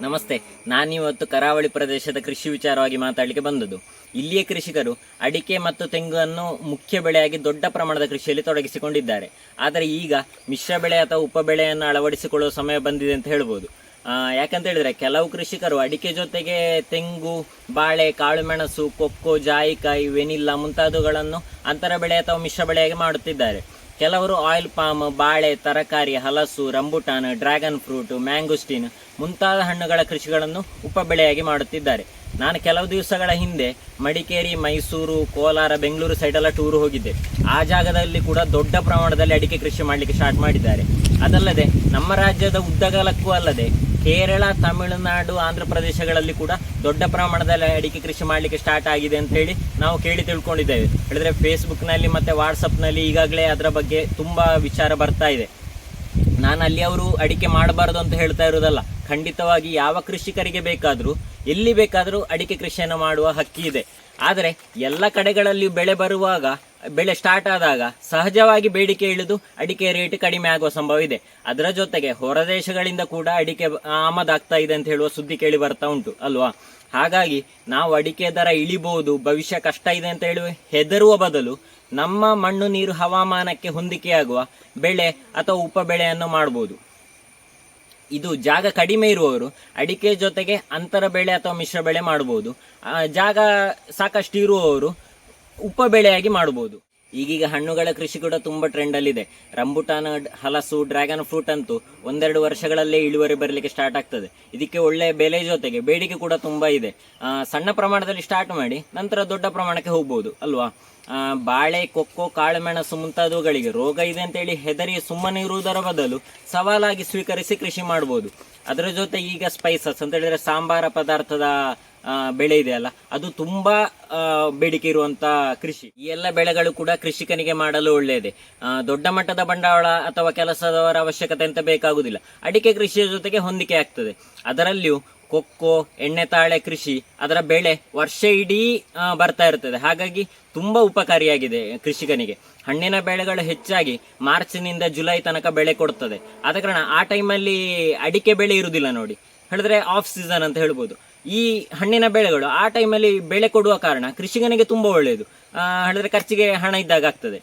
ನಮಸ್ತೆ ನಾನಿವತ್ತು ಕರಾವಳಿ ಪ್ರದೇಶದ ಕೃಷಿ ವಿಚಾರವಾಗಿ ಮಾತಾಡಲಿಕ್ಕೆ ಬಂದದ್ದು. ಇಲ್ಲಿಯ ಕೃಷಿಕರು ಅಡಿಕೆ ಮತ್ತು ತೆಂಗನ್ನು ಮುಖ್ಯ ಬೆಳೆಯಾಗಿ ದೊಡ್ಡ ಪ್ರಮಾಣದ ಕೃಷಿಯಲ್ಲಿ ತೊಡಗಿಸಿಕೊಂಡಿದ್ದಾರೆ. ಆದರೆ ಈಗ ಮಿಶ್ರ ಬೆಳೆ ಅಥವಾ ಉಪ ಬೆಳೆಯನ್ನು ಅಳವಡಿಸಿಕೊಳ್ಳುವ ಸಮಯ ಬಂದಿದೆ ಅಂತ ಹೇಳ್ಬೋದು. ಯಾಕಂತ ಹೇಳಿದ್ರೆ ಕೆಲವು ಕೃಷಿಕರು ಅಡಿಕೆ ಜೊತೆಗೆ ತೆಂಗು, ಬಾಳೆ, ಕಾಳುಮೆಣಸು, ಕೊಕ್ಕೋ, ಜಾಯಿಕಾಯಿ, ವೆನಿಲ್ಲಾ ಮುಂತಾದವುಗಳನ್ನು ಅಂತರ ಬೆಳೆ ಅಥವಾ ಮಿಶ್ರ ಬೆಳೆಯಾಗಿ ಮಾಡುತ್ತಿದ್ದಾರೆ. ಕೆಲವರು ಆಯಿಲ್ ಪಾಮ್ ಬಾಳೆ, ತರಕಾರಿ, ಹಲಸು, ರಂಬುಟಾನ್ ಡ್ರ್ಯಾಗನ್ ಫ್ರೂಟ್ ಮ್ಯಾಂಗೋಸ್ಟೀನ್ ಮುಂತಾದ ಹಣ್ಣುಗಳ ಕೃಷಿಗಳನ್ನು ಉಪ ಬೆಳೆಯಾಗಿ ಮಾಡುತ್ತಿದ್ದಾರೆ. ನಾನು ಕೆಲವು ದಿವಸಗಳ ಹಿಂದೆ ಮಡಿಕೇರಿ, ಮೈಸೂರು, ಕೋಲಾರ, ಬೆಂಗಳೂರು ಸೈಡೆಲ್ಲ ಟೂರ್ ಹೋಗಿದ್ದೆ. ಆ ಜಾಗದಲ್ಲಿ ಕೂಡ ದೊಡ್ಡ ಪ್ರಮಾಣದಲ್ಲಿ ಅಡಿಕೆ ಕೃಷಿ ಮಾಡಲಿಕ್ಕೆ ಸ್ಟಾರ್ಟ್ ಮಾಡಿದ್ದಾರೆ. ಅದಲ್ಲದೆ ನಮ್ಮ ರಾಜ್ಯದ ಉದ್ದಗಲಕ್ಕೂ ಅಲ್ಲದೆ ಕೇರಳ, ತಮಿಳುನಾಡು, ಆಂಧ್ರ ಪ್ರದೇಶಗಳಲ್ಲಿ ಕೂಡ ದೊಡ್ಡ ಪ್ರಮಾಣದಲ್ಲಿ ಅಡಿಕೆ ಕೃಷಿ ಮಾಡಲಿಕ್ಕೆ ಸ್ಟಾರ್ಟ್ ಆಗಿದೆ ಅಂತ ಹೇಳಿ ನಾವು ಕೇಳಿ ತಿಳ್ಕೊಂಡಿದ್ದೇವೆ. ಹೇಳಿದ್ರೆ ಫೇಸ್ಬುಕ್ನಲ್ಲಿ ಮತ್ತೆ ವಾಟ್ಸಪ್ನಲ್ಲಿ ಈಗಾಗಲೇ ಅದರ ಬಗ್ಗೆ ತುಂಬಾ ವಿಚಾರ ಬರ್ತಾ ಇದೆ. ನಾನು ಅಲ್ಲಿ ಅವರು ಅಡಿಕೆ ಮಾಡಬಾರದು ಅಂತ ಹೇಳ್ತಾ ಇರೋದಲ್ಲ ಖಂಡಿತವಾಗಿ ಯಾವ ಕೃಷಿಕರಿಗೆ ಬೇಕಾದರೂ, ಎಲ್ಲಿ ಬೇಕಾದರೂ ಅಡಿಕೆ ಕೃಷಿಯನ್ನು ಮಾಡುವ ಹಕ್ಕಿ ಇದೆ. ಆದರೆ ಎಲ್ಲ ಕಡೆಗಳಲ್ಲಿ ಬೆಳೆ ಬರುವಾಗ ಬೆಳೆ ಸ್ಟಾರ್ಟ್ ಆದಾಗ ಸಹಜವಾಗಿ ಬೇಡಿಕೆ ಇಳಿದು ಅಡಿಕೆ ರೇಟ್ ಕಡಿಮೆ ಆಗುವ ಸಂಭವ ಇದೆ. ಅದರ ಜೊತೆಗೆ ಹೊರ ದೇಶಗಳಿಂದ ಕೂಡ ಅಡಿಕೆ ಆಮದಾಗ್ತಾ ಇದೆ ಅಂತ ಹೇಳುವ ಸುದ್ದಿ ಕೇಳಿ ಬರ್ತಾ ಉಂಟು, ಅಲ್ವಾ? ಹಾಗಾಗಿ ನಾವು ಅಡಿಕೆ ದರ ಇಳಿಬಹುದು ಭವಿಷ್ಯ ಕಷ್ಟ ಇದೆ ಅಂತ ಹೇಳುವ. ಹೆದರುವ ಬದಲು ನಮ್ಮ ಮಣ್ಣು ನೀರು ಹವಾಮಾನಕ್ಕೆ ಹೊಂದಿಕೆಯಾಗುವ ಬೆಳೆ ಅಥವಾ ಉಪ ಬೆಳೆಯನ್ನು ಮಾಡಬಹುದು ಇದು ಜಾಗ ಕಡಿಮೆ ಇರುವವರು ಅಡಿಕೆ ಜೊತೆಗೆ ಅಂತರ ಬೆಳೆ ಅಥವಾ ಮಿಶ್ರ ಬೆಳೆ ಮಾಡಬಹುದು ಜಾಗ ಸಾಕಷ್ಟು ಇರುವವರು ಉಪ ಬೆಳೆಯಾಗಿ ಮಾಡಬಹುದು. ಈಗೀಗ ಹಣ್ಣುಗಳ ಕೃಷಿ ಕೂಡ ತುಂಬಾ ಟ್ರೆಂಡ್ ಅಲ್ಲಿದೆ. ರಂಬುಟಾನ, ಹಲಸು, ಡ್ರ್ಯಾಗನ್ ಫ್ರೂಟ್ ಅಂತೂ ಒಂದೆರಡು ವರ್ಷಗಳಲ್ಲೇ ಇಳುವರಿ ಬರಲಿಕ್ಕೆ ಸ್ಟಾರ್ಟ್ ಆಗ್ತದೆ. ಇದಕ್ಕೆ ಒಳ್ಳೆಯ ಬೆಲೆ ಜೊತೆಗೆ ಬೇಡಿಕೆ ಕೂಡ ತುಂಬಾ ಇದೆ. ಸಣ್ಣ ಪ್ರಮಾಣದಲ್ಲಿ ಸ್ಟಾರ್ಟ್ ಮಾಡಿ ನಂತರ ದೊಡ್ಡ ಪ್ರಮಾಣಕ್ಕೆ ಹೋಗ್ಬೋದು, ಅಲ್ವಾ? ಬಾಳೆ, ಕೊಕ್ಕೋ, ಕಾಳುಮೆಣಸು ಮುಂತಾದವುಗಳಿಗೆ ರೋಗ ಇದೆ ಅಂತೇಳಿ ಹೆದರಿ ಸುಮ್ಮನೆ ಇರುವುದರ ಬದಲು ಸವಾಲಾಗಿ ಸ್ವೀಕರಿಸಿ ಕೃಷಿ ಮಾಡಬಹುದು. ಅದರ ಜೊತೆ ಈಗ ಸ್ಪೈಸಸ್ ಅಂತ ಹೇಳಿದ್ರೆ ಸಾಂಬಾರ ಪದಾರ್ಥದ ಬೆಳೆ ಇದೆಯಲ್ಲ ಅದು ತುಂಬಾ ಬೇಡಿಕೆ ಇರುವಂತ ಕೃಷಿ. ಈ ಎಲ್ಲ ಬೆಳೆಗಳು ಕೂಡ ಕೃಷಿಕನಿಗೆ ಮಾಡಲು ಒಳ್ಳೆಯದೇ. ದೊಡ್ಡ ಮಟ್ಟದ ಬಂಡವಾಳ ಅಥವಾ ಕೆಲಸದವರ ಅವಶ್ಯಕತೆ ಅಂತ ಬೇಕಾಗುವುದಿಲ್ಲ ಅಡಿಕೆ ಕೃಷಿಯ ಜೊತೆಗೆ ಹೊಂದಿಕೆ ಆಗ್ತದೆ. ಅದರಲ್ಲಿಯೂ ಕೊಕ್ಕೋ, ಎಣ್ಣೆ ತಾಳೆ ಕೃಷಿ, ಅದರ ಬೆಳೆ ವರ್ಷ ಇಡೀ ಬರ್ತಾ ಇರ್ತದೆ. ಹಾಗಾಗಿ ತುಂಬಾ ಉಪಕಾರಿಯಾಗಿದೆ ಕೃಷಿಕನಿಗೆ. ಹಣ್ಣಿನ ಬೆಳೆಗಳು ಹೆಚ್ಚಾಗಿ ಮಾರ್ಚ್ನಿಂದ ಜುಲೈ ತನಕ ಬೆಳೆ ಕೊಡ್ತದೆ. ಆದ ಕಾರಣ ಆ ಟೈಮಲ್ಲಿ ಅಡಿಕೆ ಬೆಳೆ ಇರುವುದಿಲ್ಲ ನೋಡಿ. ಹೇಳಿದ್ರೆ ಆಫ್ ಸೀಸನ್ ಅಂತ ಹೇಳ್ಬೋದು. ಈ ಹಣ್ಣಿನ ಬೆಳೆಗಳು ಆ ಟೈಮಲ್ಲಿ ಬೆಳೆ ಕೊಡುವ ಕಾರಣ ಕೃಷಿಕನಿಗೆ ತುಂಬಾ ಒಳ್ಳೆಯದು. ಹಣದ ಖರ್ಚಿಗೆ ಹಣ ಇದ್ದಾಗ ಆಗ್ತದೆ.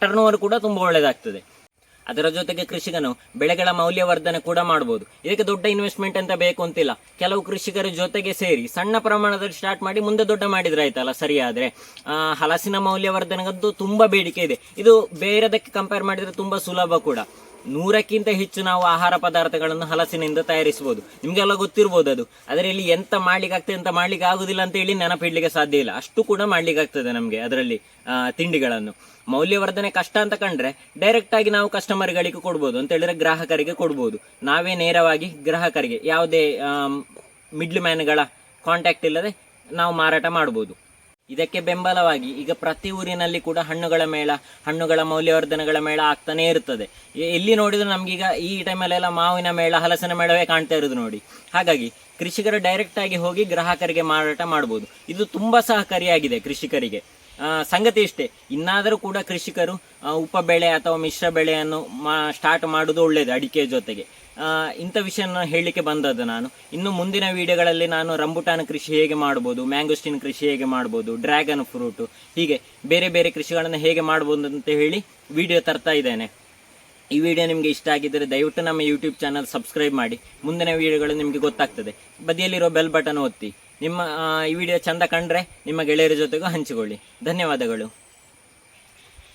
ಟರ್ನ್ ಓವರ್ ಕೂಡ ತುಂಬಾ ಒಳ್ಳೆಯದಾಗ್ತದೆ. ಅದರ ಜೊತೆಗೆ ಕೃಷಿಕನು ಬೆಳೆಗಳ ಮೌಲ್ಯವರ್ಧನೆ ಕೂಡ ಮಾಡಬಹುದು ಇದಕ್ಕೆ ದೊಡ್ಡ ಇನ್ವೆಸ್ಟ್ಮೆಂಟ್ ಅಂತ ಬೇಕು ಅಂತಿಲ್ಲ. ಕೆಲವು ಕೃಷಿಕರ ಜೊತೆಗೆ ಸೇರಿ ಸಣ್ಣ ಪ್ರಮಾಣದಲ್ಲಿ ಸ್ಟಾರ್ಟ್ ಮಾಡಿ ಮುಂದೆ ದೊಡ್ಡ ಮಾಡಿದ್ರೆ ಆಯ್ತಲ್ಲ ಸರಿಯಾದ್ರೆ ಹಲಸಿನ ಮೌಲ್ಯವರ್ಧನೆಗದ್ದು ತುಂಬಾ ಬೇಡಿಕೆ ಇದೆ. ಇದು ಬೇರೆದಕ್ಕೆ ಕಂಪೇರ್ ಮಾಡಿದ್ರೆ ತುಂಬಾ ಸುಲಭ ಕೂಡ. ನೂರಕ್ಕಿಂತ ಹೆಚ್ಚು ನಾವು ಆಹಾರ ಪದಾರ್ಥಗಳನ್ನು ಹಲಸಿನಿಂದ ತಯಾರಿಸಬಹುದು. ನಿಮಗೆಲ್ಲ ಗೊತ್ತಿರ್ಬೋದು ಅದು. ಅದರಲ್ಲಿ ಎಂತ ಮಾಡ್ಲಿಕ್ಕೆ ಎಂತ ಮಾಡ್ಲಿಕ್ಕೆ ಆಗುದಿಲ್ಲ ಅಂತ ಹೇಳಿ ನೆನಪಿಡ್ಲಿಕ್ಕೆ ಸಾಧ್ಯ ಇಲ್ಲ. ಅಷ್ಟು ಕೂಡ ಮಾಡ್ಲಿಕ್ಕೆ ಆಗ್ತದೆ ನಮ್ಗೆ ಅದರಲ್ಲಿ ತಿಂಡಿಗಳನ್ನು. ಮೌಲ್ಯವರ್ಧನೆ ಕಷ್ಟ ಅಂತ ಕಂಡ್ರೆ ಡೈರೆಕ್ಟ್ ಆಗಿ ನಾವು ಕಸ್ಟಮರ್ಗಳಿಗೆ ಕೊಡ್ಬೋದು. ಅಂತ ಹೇಳಿದ್ರೆ ಗ್ರಾಹಕರಿಗೆ ಕೊಡ್ಬೋದು. ನಾವೇ ನೇರವಾಗಿ ಗ್ರಾಹಕರಿಗೆ ಯಾವುದೇ ಮಿಡ್ಲ್ ಮ್ಯಾನ್ಗಳ ಕಾಂಟ್ಯಾಕ್ಟ್ ಇಲ್ಲದೆ ನಾವು ಮಾರಾಟ ಮಾಡ್ಬೋದು. ಇದಕ್ಕೆ ಬೆಂಬಲವಾಗಿ ಈಗ ಪ್ರತಿ ಊರಿನಲ್ಲಿ ಕೂಡ ಹಣ್ಣುಗಳ ಮೇಳ, ಹಣ್ಣುಗಳ ಮೌಲ್ಯವರ್ಧನೆಗಳ ಮೇಳ ಆಗ್ತಾನೆ ಇರ್ತದೆ. ಎಲ್ಲಿ ನೋಡಿದ್ರು ನಮ್ಗೀಗ ಈ ಟೈಮಲ್ಲೆಲ್ಲ ಮಾವಿನ ಮೇಳ, ಹಲಸಿನ ಮೇಳವೇ ಕಾಣ್ತಾ ಇರೋದು ನೋಡಿ. ಹಾಗಾಗಿ ಕೃಷಿಕರು ಡೈರೆಕ್ಟ್ ಆಗಿ ಹೋಗಿ ಗ್ರಾಹಕರಿಗೆ ಮಾರಾಟ ಮಾಡಬಹುದು ಇದು ತುಂಬಾ ಸಹಕಾರಿಯಾಗಿದೆ ಕೃಷಿಕರಿಗೆ. ಸಂಗತಿ ಇಷ್ಟೇ, ಇನ್ನಾದರೂ ಕೂಡ ಕೃಷಿಕರು ಉಪ ಬೆಳೆ ಅಥವಾ ಮಿಶ್ರ ಬೆಳೆಯನ್ನು ಸ್ಟಾರ್ಟ್ ಮಾಡೋದು ಒಳ್ಳೆಯದು ಅಡಿಕೆ ಜೊತೆಗೆ. ಇಂಥ ವಿಷಯನ ಹೇಳಲಿಕ್ಕೆ ಬಂದದ್ದು ನಾನು. ಇನ್ನು ಮುಂದಿನ ವಿಡಿಯೋಗಳಲ್ಲಿ ನಾನು ರಂಬುಟಾನ್ ಕೃಷಿ ಹೇಗೆ ಮಾಡ್ಬೋದು, ಮ್ಯಾಂಗೋಸ್ಟಿನ್ ಕೃಷಿ ಹೇಗೆ ಮಾಡ್ಬೋದು, ಡ್ರ್ಯಾಗನ್ ಫ್ರೂಟು, ಹೀಗೆ ಬೇರೆ ಬೇರೆ ಕೃಷಿಗಳನ್ನು ಹೇಗೆ ಮಾಡ್ಬೋದು ಅಂತ ಹೇಳಿ ವಿಡಿಯೋ ತರ್ತಾ ಇದ್ದೇನೆ. ಈ ವಿಡಿಯೋ ನಿಮಗೆ ಇಷ್ಟ ಆಗಿದ್ದರೆ ದಯವಿಟ್ಟು ನಮ್ಮ ಯೂಟ್ಯೂಬ್ ಚಾನಲ್ ಸಬ್ಸ್ಕ್ರೈಬ್ ಮಾಡಿ. ಮುಂದಿನ ವಿಡಿಯೋಗಳು ನಿಮಗೆ ಗೊತ್ತಾಗ್ತದೆ. ಬದಿಯಲ್ಲಿರೋ ಬೆಲ್ ಬಟನ್ ಒತ್ತಿ. ನಿಮ್ಮ ಈ ವಿಡಿಯೋ ಚಂದ ಕಂಡ್ರೆ ನಿಮ್ಮ ಗೆಳೆಯರ ಜೊತೆಗೂ ಹಂಚಿಕೊಳ್ಳಿ. ಧನ್ಯವಾದಗಳು.